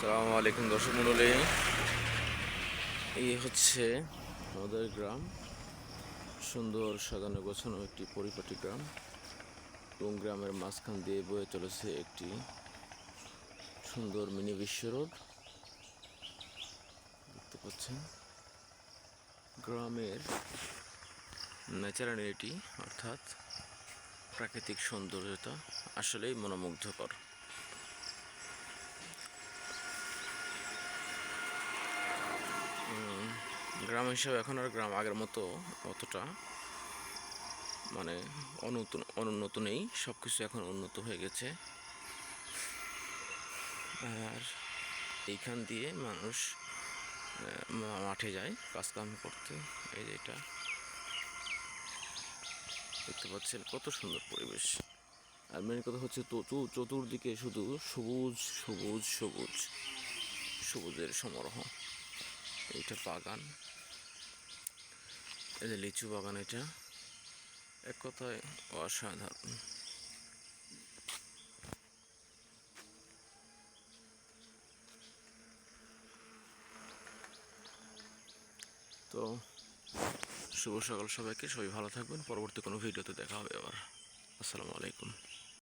আসসালামু আলাইকুম দর্শক মন্ডলী। এই হচ্ছে আমাদের গ্রাম। সুন্দর সাজানো গোছানো একটি পরিপাটি গ্রাম। এবং গ্রামের মাঝখান দিয়ে বয়ে চলেছে একটি সুন্দর মিনি বিশ্ব রোড। দেখতে পাচ্ছেন? গ্রামের ন্যাচারালিটি, অর্থাৎ প্রাকৃতিক সৌন্দর্যতা আসলেই মনোমুগ্ধকর। গ্রাম হিসাবে এখন আর গ্রাম আগের মতো অতটা। মানে অনুন্নত অনুন্নত নেই সব কিছু এখন উন্নত হয়ে গেছে। আর এইখান দিয়ে মানুষ মাঠে যায় কাজকাম করতে। এই যে এটা। দেখতে পাচ্ছেন কত সুন্দর পরিবেশ। আর মেন কথা হচ্ছে চতু- চতুর্দিকে শুধু সবুজ সবুজ সবুজ, সবুজের সমারোহ। এইটা বাগান। এই যে লিচু বাগান এটা, এক কথায় অসাধারণ। তো শুভ সকাল সবাইকে, সবাই ভালো থাকবেন, পরবর্তী কোনো ভিডিওতে দেখা হবে আবার। আসসালামু আলাইকুম।